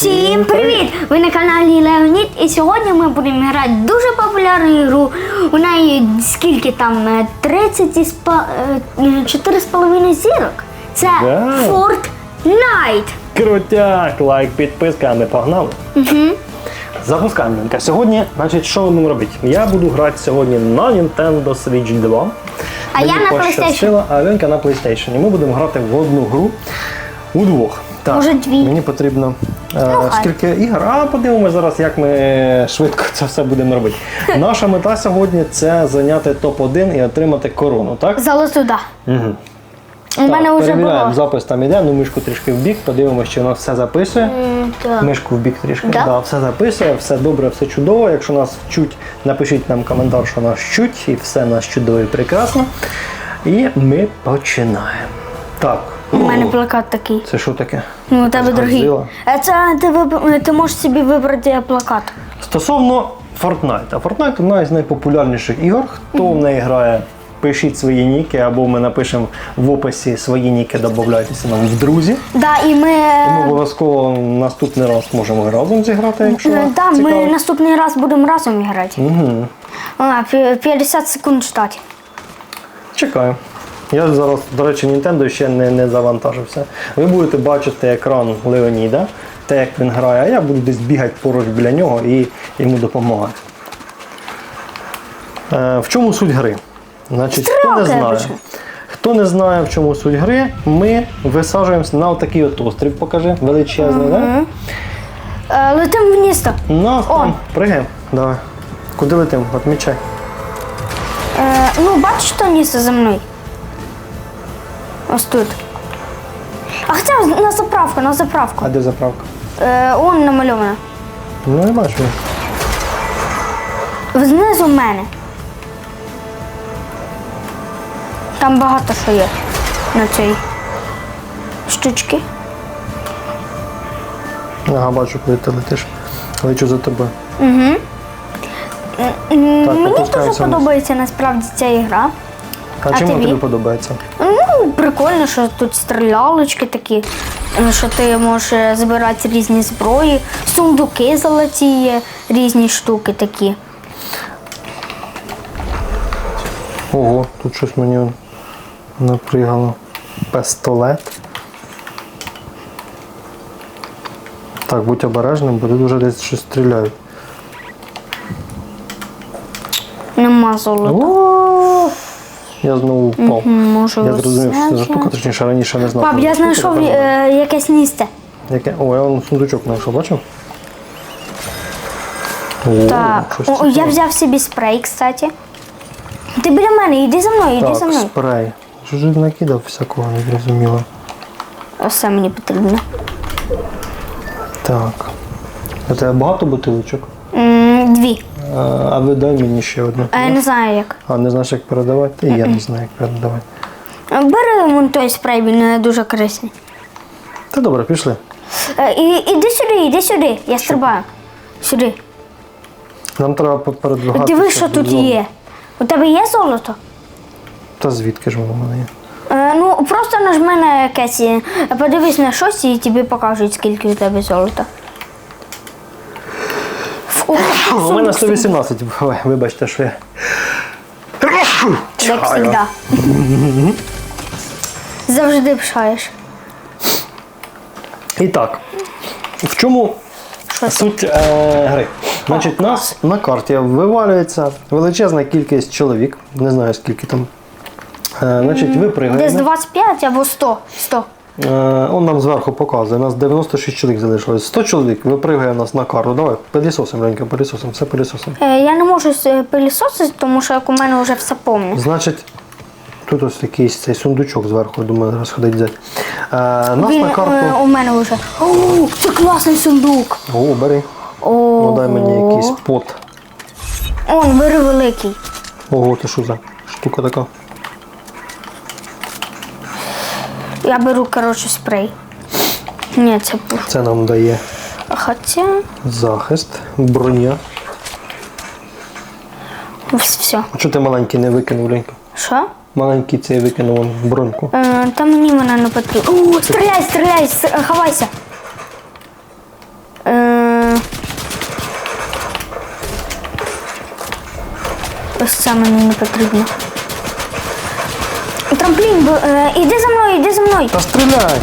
Всім привіт! Ви на каналі Леонід і сьогодні ми будемо грати дуже популярну ігру. У неї скільки там е, 30 і спа- е, 4,5 зірок. Це Да. Fortnite. Крутяк, лайк, підписка, а ми погнали. Угу. Запускаємо. Сьогодні, значить, що будемо робити? Я буду грати сьогодні на Nintendo Switch 2. А Мені я на пощастило, А Ленка на PlayStation. І Ми будемо грати в одну гру удвох. Так, Може, дві. Мені потрібно е, Ну, хай. скільки ігор. А подивимося зараз, як ми швидко це все будемо робити. Наша мета сьогодні це зайняти топ-1 і отримати корону, так? Золоту, да. Угу. У мене вже перевіряємо, було. запис там іде, ну мишку трішки в бік, подивимося, чи у нас все записує. М, так. Мишку в бік трішки. Да? Да, все записує, все добре, все чудово. Якщо нас чуть, напишіть нам коментар, що нас чуть, і все нас чудово і прекрасно. І ми починаємо. Так. У мене плакат такий. Це що таке? Ну, у тебе. Godzilla. Е, Це ти, виб- ти можеш собі вибрати плакат. Стосовно Fortnite. А Fortnite одна із найпопулярніших ігор. Хто в неї грає, пишіть свої ніки, або ми напишемо в описі свої ніки, додавайтеся нам в друзі. Да, і ми. Ми обов'язково наступний раз можемо разом зіграти, якщо Е, Да, ми наступний раз будемо разом грати. Угу. А, 50 секунд ждати. Чекаю. Я зараз, до речі, Nintendo ще не, не завантажився. Ви будете бачити екран Леоніда, те, як він грає, а я буду десь бігати поруч біля нього і йому допомагати. Е, в чому суть гри? Значить, хто не знає. Хто не знає, в чому суть гри, ми висаджуємося на отакий от острів, покажи, величезний, да? Е, Летим вниз. то. На, О. пригаємо. Давай. Куди летим? Отмічай. Е, ну, бачиш то місце за мною? Ось тут. А хоча на заправку, на заправку. А де заправка? Е, он намальовано. Ну, я бачу. Знизу в мене. Там багато що є на цій штучці. Ага, бачу, коли ти летиш. Лечу за тобою. М, Мені дуже опускаємося вниз. подобається насправді ця ігра. А, А чим тобі? тобі подобається? Ну, прикольно, що тут стрілялочки такі, е, що ти можеш е, збирати різні зброї, сундуки золоті є, різні штуки такі. Ого, тут щось мені напрягало. Пістолет. Так, будь обережним, бо тут вже десь щось стріляють. Нема золота. Я знову впав. Може, Я зрозумів, що це за штука, точніше раніше не знав. Пап, я знайшов е, якесь місце. Яке? О, я вон сундучок знайшов, бачив? О, Так, щось о, я цікаве. взяв собі спрей, кстати. Ти біля мене, йди за мною, йди за Так, мною. спрей. Що ж він накидав всякого, не зрозуміло. Ось це мені потрібно. Так. А тебе багато бутилочок? М, Дві. А, ви дай мені ще одну. А я не знаю як. А не знаєш, як передавати? І я не знаю, як передавати. Бери вон той спрей, він е, дуже корисний. Та добре, пішли. Е, І, іди сюди, іди сюди. Я стрибаю. Сюди. Нам треба передвигатися. Диви, що тут додому. є. У тебе є золото? Та звідки ж воно в мене є? Е, ну, просто нажми на якесь, е, подивись на щось і тобі покажуть, скільки у тебе золота. У мене 118. Ой, вибачте, що я. Як завжди. Завжди пшаєш. І так. В чому суть е, гри? Значить, нас на карті вивалюється величезна кількість чоловік. Не знаю скільки там. Е, значить, ви Десь пригаєте. 25 або 100. 100. Е, он нам зверху показує, у нас 96 чоловік залишилось. 100 чоловік випригає нас на карту. Давай, пилісосим, Ленька, пилісосим, все пилісосим. Е, я не можу е, пилісосити, тому що як у мене вже все повне. Значить, тут ось якийсь цей сундучок зверху, думаю, зараз ходить взяти. Е, нас Він на карту. е, у мене вже. О, це класний сундук. О, бери. О, Ну, дай мені якийсь пот. Он, бери великий. Ого, це що за штука така? Я беру, коротше, спрей. Ні, це Це нам дає Хоча... захист, броня. Все. А чого ти маленький не викинув, Ленька? Що? Маленький цей викинув броньку. Е, та мені вона не потрібна. О, стріляй, стріляй, с- е, ховайся. Е, ось це мені не потрібно. Трамплін, е, іди за мною, іди за мною. Та стріляй!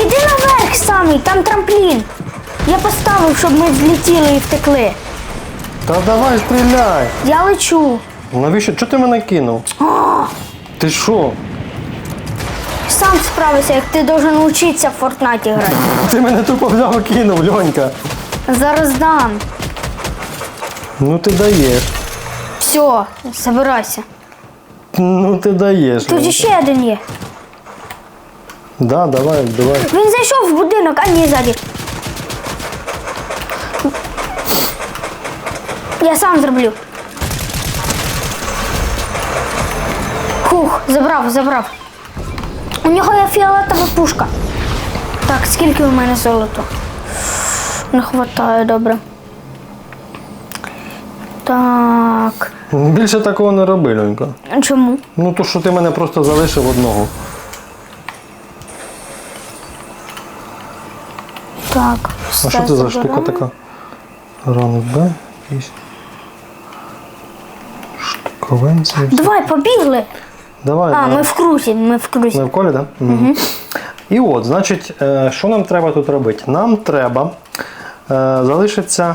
Іди наверх самий, там трамплін. Я поставив, щоб ми злетіли і втекли. Та давай стріляй! Я лечу. Навіщо? Чого ти мене кинув? Ти що? Сам справишся, як ти должен навчитися в Фортнаті грати. Ти мене тупо взяв і кинув, Льонька. Зараз дам. Ну ти даєш. Все, забирайся. Ну ти даєш. Тут Льонька. ще один є. Да, давай, давай. Він зайшов в будинок, а ні, ззаді. Я сам зроблю. Хух, забрав, забрав. У нього є фіолетова пушка. Так, скільки у мене золото? Не хватає, добре. Так. Більше такого не роби, Льонька. Чому? Ну то що ти мене просто залишив одного. Так. А що це за штука така? Ранок? Якийсь. Штуковинці. Давай, побігли. Давай. А, давай. ми в крузі, ми в крузі. Ми в колі, так? Да? Угу. І от, значить, е, що нам треба тут робити? Нам треба е, залишиться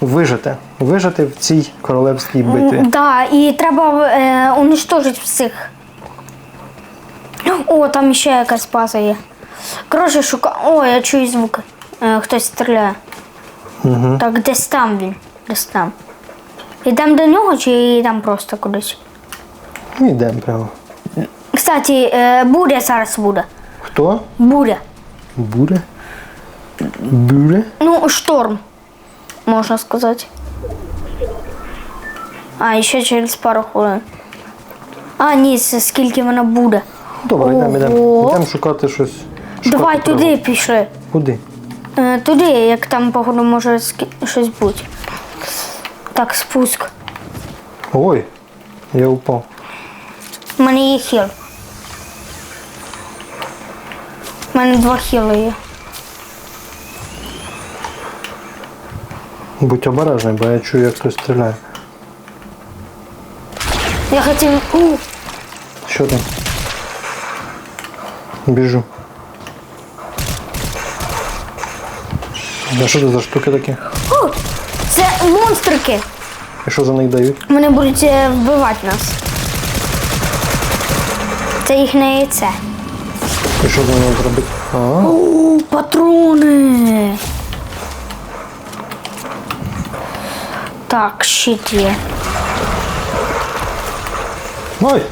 вижити. Вижити в цій королевській битві. Так, да, і треба е, уничтожити всіх. О, там ще якась база є. Коротше, шука. О, я чую звуки. Е, хтось стріляє. Угу. Так, десь там він. Десь там. Йдемо до нього чи йдемо просто кудись? Йдемо прямо. Кстати, е, буря зараз буде. Хто? Буря. Буре? Буре? Ну, шторм, можна сказати. А, ще через пару хвилин. А, ні, це скільки вона буде. Добре, йдемо, йдемо. Ого. Йдемо шукати щось. шукати Давай треба. туди пішли. Куди? Е, туди, як там, походу, може щось бути. Так, спуск. Ой, я упав. У мене є хіл. У мене два хіли є. Будь обережний, бо я чую, як хтось стріляє. Я хотів. У, Що там? Біжу. А що це за штуки такі? у, це монстрики. І що за них дають? Вони будуть е, вбивати нас. Це їхнє яйце. І що за ними зробити? А, патрони. Так, щит є. Ой!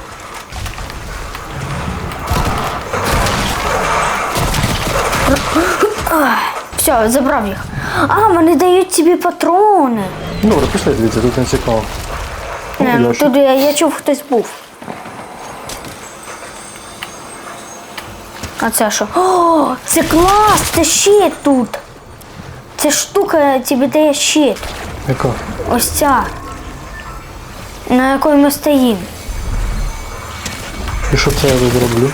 Все, забрав їх. А, вони дають тобі патрони. Добре, пішли звідси, тут не цікаво. Не, ну туди я, я чув, хтось був. А це що? О, це клас! Це щит тут. Ця штука тобі дає щит. Яка? Ось ця. На якої ми стоїмо. І що це я тут зроблю?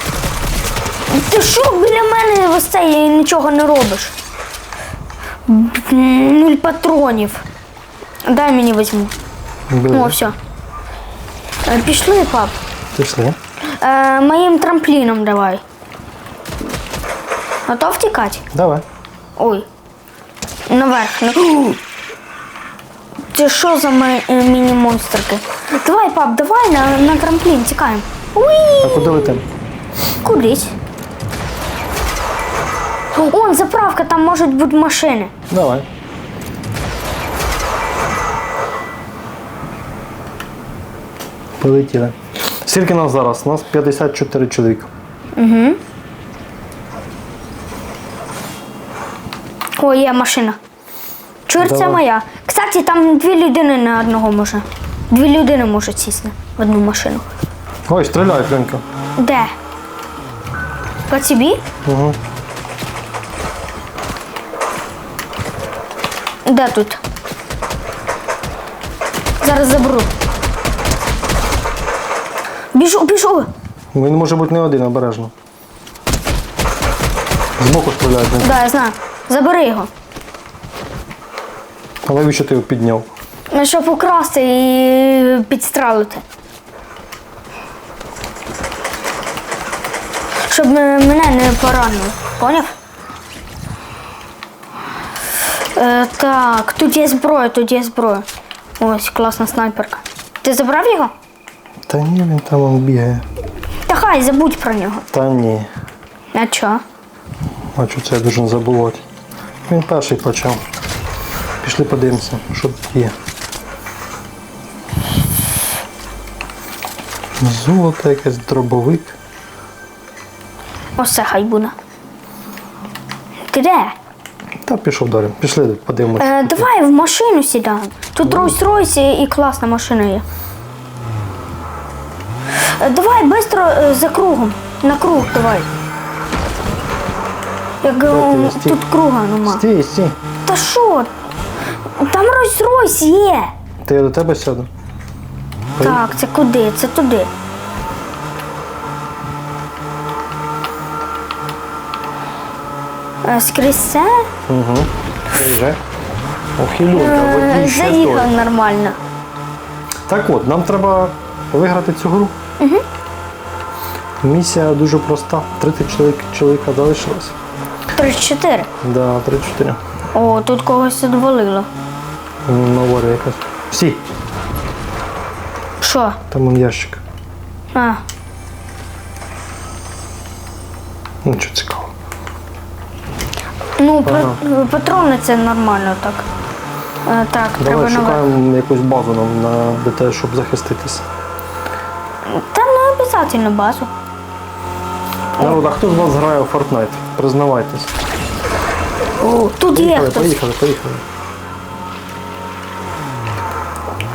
Ти що біля мене ось це і нічого не робиш? Нуль патронів. Дай мені візьму. Бери. О, все. Е, Пішли, пап. Пішли. Е, моїм трампліном давай. Готов тікати? Давай. Ой. Наверх. на- Це що за ма- е, міні-монстрики? Давай, пап, давай на, на трамплін тікаємо. А куди летим? Кудись. О, заправка, там можуть бути машини. Давай. Полетіли. Скільки нас зараз? У нас 54 чоловіка. О, є машина. Чур, це Давай. моя. Кстати, там дві людини на одного може. Дві людини можуть сісти в одну машину. Ой, стріляють, Ленька. Де? По тобі? Угу. Де тут? Зараз заберу. Біжу, біжу. Він може бути не один, обережно. Збоку стріляють. Ленька. Да, я знаю. Забери його. А навіщо ти його підняв? Ну, Щоб украсти і підстрелити. Щоб мене не поранили. Поняв? Е, так, тут є зброя, тут є зброя. Ось, класна снайперка. Ти забрав його? Та ні, він там он бігає. Та хай забудь про нього. Та ні. А чо? А що це я дуже забувати? Він перший почав. Пішли подивимося, що тут є. Золото якесь дробовик. Ось це хай буде. Де? Та пішов далі. Пішли подивимося. Е, давай в машину сідаємо. Тут Rolls-Royce і класна машина є. Е, давай швидко за кругом. На круг давай. Як е? Стій. тут круга нема. Стій, стій. Та що? Там Rolls-Royce є. Та я до тебе сяду. Так, це куди? Це туди. Скрізь це? Угу. Приїжджай. Е, водій ще той. Заїхав нормально. Так от, нам треба виграти цю гру. Угу. Місія дуже проста. 30 чоловік, чоловіка залишилось. 34. Да, 34. О, тут когось відвалило. Наваря якась. Всі, Що? там он ящик. А, Нічого цікавого. Ну, па- патрони це нормально так. Е, так, треба Давай нове. шукаємо якусь базу нам на, того, щоб захиститися. Та не обов'язково базу. Народ, а хто з вас грає у Fortnite? Признавайтесь. О, тут є Поїхали, хтось. поїхали, поїхали.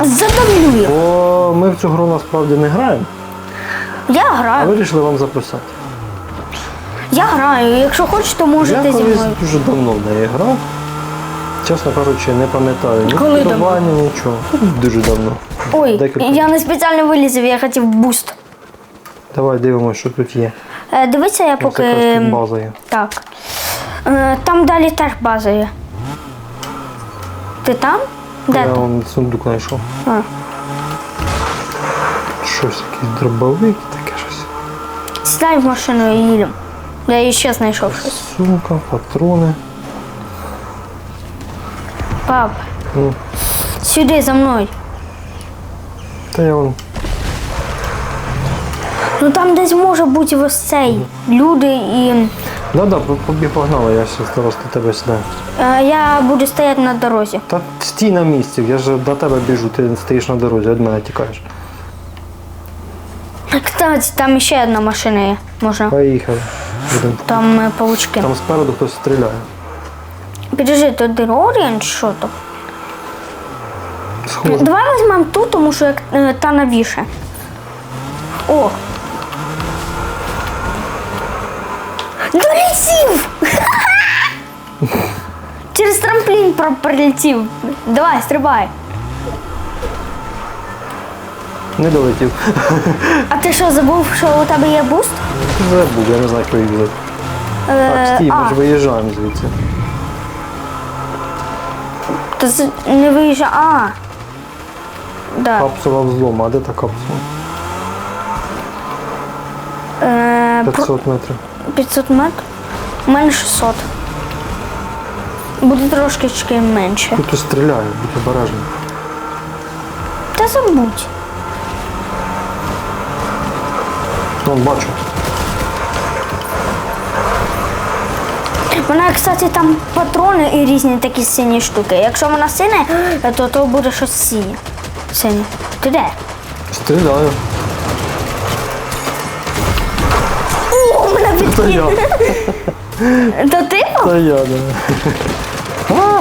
Задавлює. Бо ми в цю гру насправді не граємо, Я а граю. вирішили вам записати. Я граю. Якщо хочете, Я можете зі колись мною. дуже давно в неї грав. Чесно кажучи, не пам'ятаю ні Коли давно? керування, нічого. Дуже давно. Ой, Декілька. я не спеціально вилізив, я хотів буст. Давай дивимося, що тут є. Е, дивися, я Ось якраз поки. тут база є. Так. Е, там далі теж база є. Ти там? Де Я ти? вон сундук знайшов. А. Щось, якийсь дробовик, таке щось. Сідай в машину і їдемо. Я ще знайшов щось. Сумка, патрони. Пап. Ну. Сюди за мною. Та я вон. Ну там десь може бути ось цей. Люди і. Да-да, по- побіг погнали, я ще зараз до тебе сідаю. Е, я буду стояти на дорозі. Та стій на місці, я ж до тебе біжу, ти стоїш на дорозі, від мене тікаєш. Кстати, там ще одна машина є. Можна. Поїхали. Там е, павучки. Там спереду хтось стріляє. Підожди, то Дероріан що то? Схоже. Давай візьмемо ту, тому що як е, та новіше. О! Долетів! Через трамплін про- прилетів. Давай, стрибай. Не долетів. А ти що, забув, що у тебе є буст? Забув, я не знаю, хто їх взяв. Так, Е, стій, ми ж виїжджаємо звідси. то з- не виїжджа. А. Да. Капсула взлому, а де та капсула? Е, 500 метрів. 500 метрів? У мене 600. Буде трошки менше. Тут хтось стріляє, будь обережний. Та забудь. Вон бачу. Вона, кстати, там патрони і різні такі сині штуки. Якщо вона синя, то, то буде щось синє. Синє. Ти де? Стріляю. О, мене підкинули. я. То ти? Та я, да.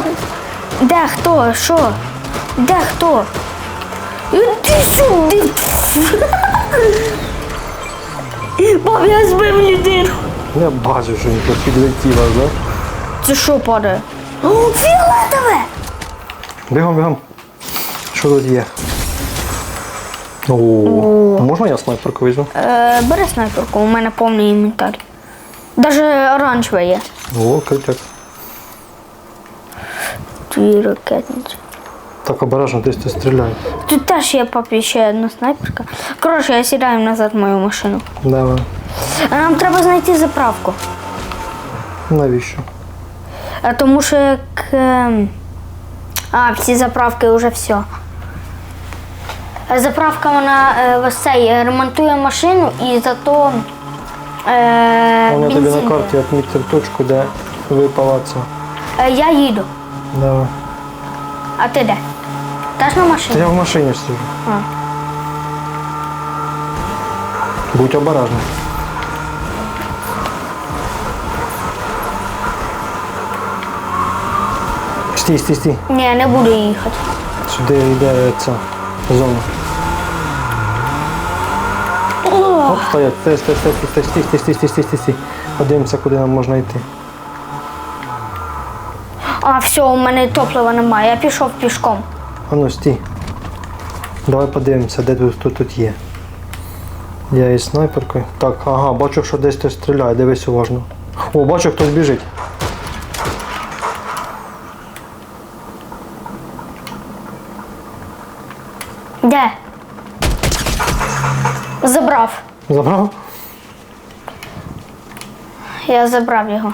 Де хто? Що? Де хто? Іди сюди. Баб, я збив людину. Я бачу, що ніхто підлетів, аж, да? Це що падає? О, фіолетове! Бігом, бігом. Що тут є? О, можна я снайперку візьму? Е, бери снайперку, у мене повний інвентар. Даже оранжеве є. О, крутяк. Дві ракетниці. Так обережно десь ти стріляє. Тут теж є папі ще одна снайперка. Коротше, я сідаю назад в мою машину. Давай. А нам треба знайти заправку. Навіщо? А тому що як. ем, А, всі заправки вже все. Заправка вона е, ось цей е, ремонтує машину і зато. Е, Вона тобі на карті відмітив точку, де випала ця. дає. Е, я їду. Давай. А ти де? Теж на машині? я в машині сижу. А. Будь обережний. Стій, стій, стій. Ні, не буду їхати. Сюди йде ця зона. Оп, стоять, стій, стій, стій, стій, стій, стій, стій, стій, стій, стій, стій. Подивимося, куди нам можна йти. А, все, у мене топлива немає, я пішов пішком. А ну стій. Давай подивимося, де тут, тут, тут є. Я із снайперкою. Так, ага, бачу, що десь хтось стріляє, дивись уважно. О, бачу, хтось біжить. Де? Забрав. Забрав? Я забрав його.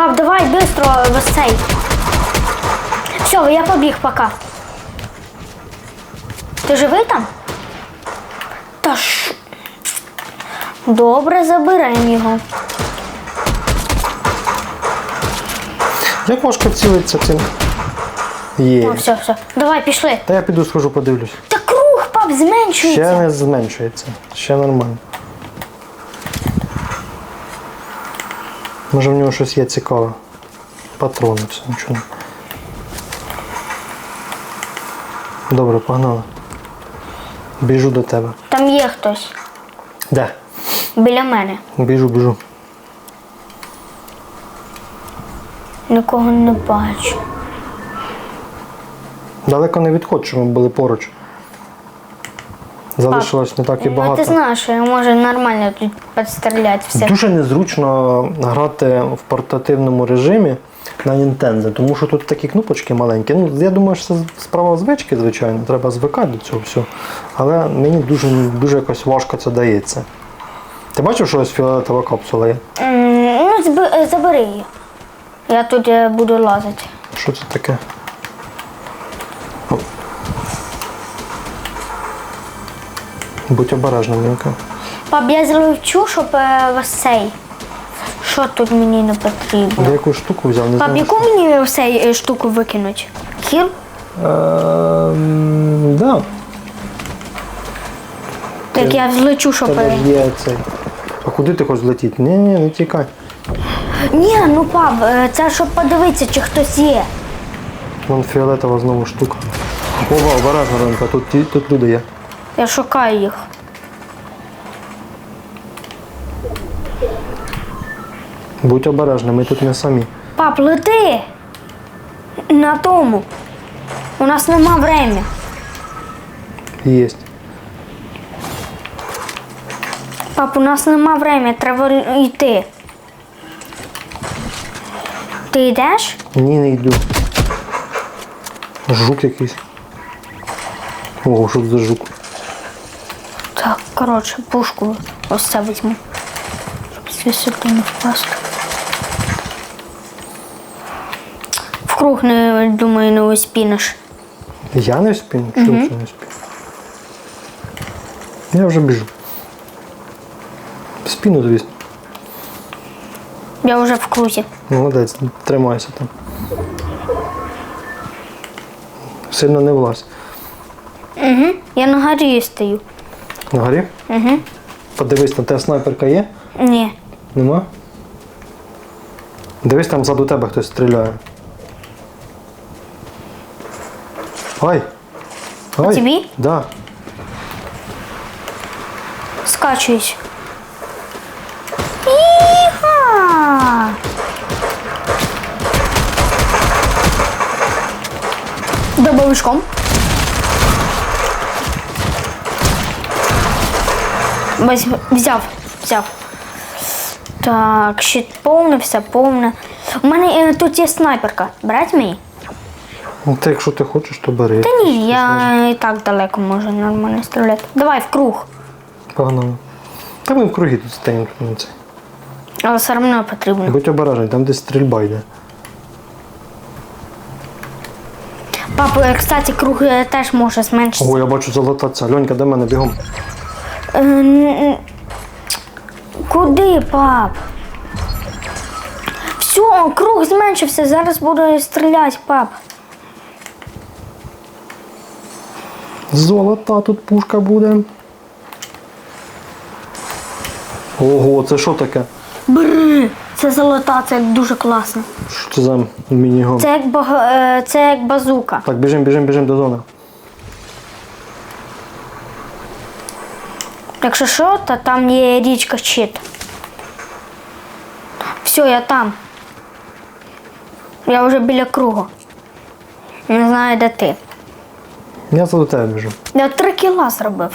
Пап, давай быстро в цей. Все, я побіг пока. Ти живий там? Та ж. Добре, заберемо його. Як важко цілиться цим? Є. О, все, все. Давай, пішли. Та я піду схожу, подивлюсь. Та круг, пап, зменшується. Ще не зменшується. Ще нормально. Може в нього щось є цікаве. Патрони, все, нічого. Добре, погнали. Біжу до тебе. Там є хтось Де? біля мене. Біжу, біжу. Нікого не бачу. Далеко не відходь, щоб ми були поруч. Залишилось не так і багато. Ну, ти знаєш, що я можу нормально тут підстріляти все. Дуже незручно грати в портативному режимі на Nintendo, тому що тут такі кнопочки маленькі. Ну, я думаю, що це справа звички, звичайно, треба звикати до цього всього. Але мені дуже, дуже якось важко це дається. Ти бачив, що ось фіолетова капсула є? Ну, е, забери її. Я тут е, буду лазити. Що це таке? Будь обережним, Лінка. Пап, я зловчу, щоб е, цей. Що тут мені не потрібно? Я якусь штуку взяв, не Пап, знаю. яку мені цей е, штуку викинуть? Хіл? Ем, да. Так я злечу, щоб. Тебе е, ж є цей. А куди ти хочеш злетіти? Ні, ні, не тікай. Ні, ну пап, е, це щоб подивитися, чи хтось є. Вон фіолетова знову штука. Ова, обережно, Ронка, тут, ті- тут люди є. Я шукаю їх. Будь обережним, ми тут не самі. Пап, лети на тому. У нас нема времени. Єсть. Пап, у нас нема времени, треба йти. Ти йдеш? Ні, не йду. Жук якийсь. Ого, що це за жук? Так, коротше, пушку ось це візьму. Щоб з висоти не впасти. Круг не думаю, не успінеш. Я не вспію? Чого це не вспію? Я вже біжу. В Спину, звісно. Я вже в крузі. Молодець, тримайся там. Сильно не влазь. Угу. Я на горі стою. На горі? Угу. Подивись, там те снайперка є? Ні. Нема? Дивись, там ззаду тебе хтось стріляє. Ай! Ай! тобі? Да. Скачуюсь. Іха! Добовишком. Ось взяв, взяв. Так, щит повне, все повне. У мене е, тут є снайперка. Брать мені? Ну, Та якщо ти хочеш, то бери. Та ні, я і так далеко можу нормально стріляти. Давай в круг. Погнали. Та ми в круги тут стоїмо. ну. Але все одно потрібно. Будь обережний, там десь стрільба йде. Папа, е, кстати, круг е, теж може зменшитися. Ого, я бачу золота ця. Льонька, до мене бігом. Е, н- н- Куди, пап? Все, круг зменшився, зараз буду стріляти, пап. Золота тут пушка буде. Ого, це що таке? Бри! Це золота, це дуже класно. Що це за мінігон? Це як, бага- е, це як базука. Так, біжим, біжим, біжим до зони. Якщо що, то там є річка щит. Все, я там. Я вже біля кругу. Не знаю, де ти. Я за до тебе біжу. Я три кіла зробив.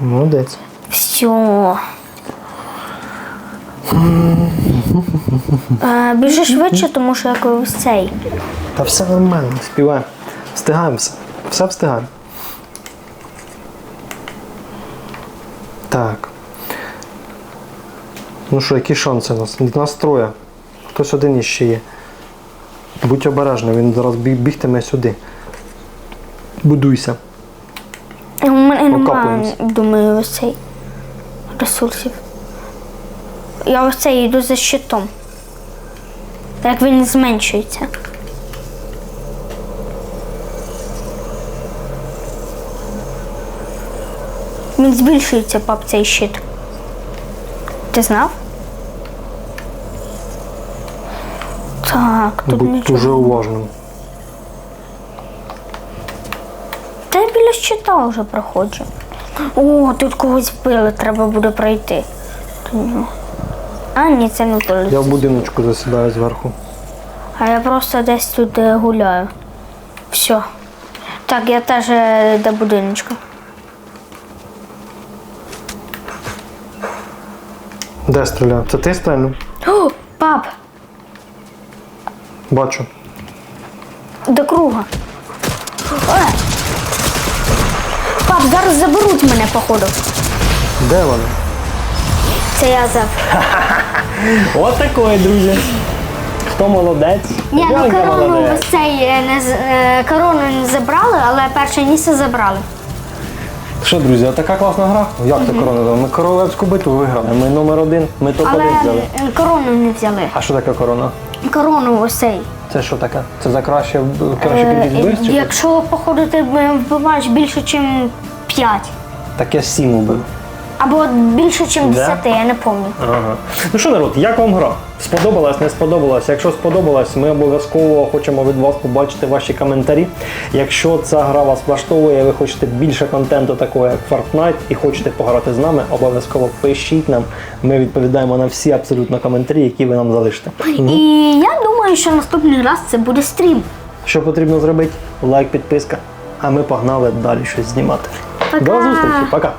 Молодець. Все. Е, Біжи швидше, тому що як ось цей. Та все нормально, співаємо. Встигаємо все. Все встигаємо. Так. Ну що, які шанси у нас? Нас троє. Хтось один іще є. Будь обережний, він зараз біг- бігтиме сюди. Будуйся. У мене немає, Окапуємось. думаю, ось цей ресурсів. Я ось цей йду за щитом. Як він зменшується. Він збільшується, пап, цей щит. Ти знав? Так, тут Будь нічого. дуже уважним. Щита вже проходжу. О, тут когось вбили, треба буде пройти. А, ні, це не то. Я в будиночку засідаю зверху. А я просто десь тут е, гуляю. Все. Так, я теж е, до будиночка. Де стріляв? Це ти стрельнув? О, пап, Бачу. до круга. Зараз заберуть мене, походу. Де вони? Це я за. От такої, друзі. Хто молодець? Ні, ну корону молодець. ось цей е, не з- е, корону не забрали, але перше місце забрали. Що, друзі, така класна гра. Як то корона? Ми королевську битву виграли. Ми номер один, ми топ Але один взяли. е, корону не взяли. А що таке корона? Корону ось цей. Це що таке? Це за краще, краще Е, кількість вбивств? чи? Якщо походу ти вбиваєш більше, ніж 5. Так я сім убив. Або більше, ніж 10, я не пам'ятаю. Ага. Ну що, народ, як вам гра? Сподобалась, не сподобалась? Якщо сподобалась, ми обов'язково хочемо від вас побачити ваші коментарі. Якщо ця гра вас влаштовує, ви хочете більше контенту такого, як Fortnite, і хочете пограти з нами, обов'язково пишіть нам. Ми відповідаємо на всі абсолютно коментарі, які ви нам залишите. І я думаю, що наступний раз це буде стрім. Що потрібно зробити? Лайк, підписка. А ми погнали далі щось знімати. Пока. До зустрічі, пока!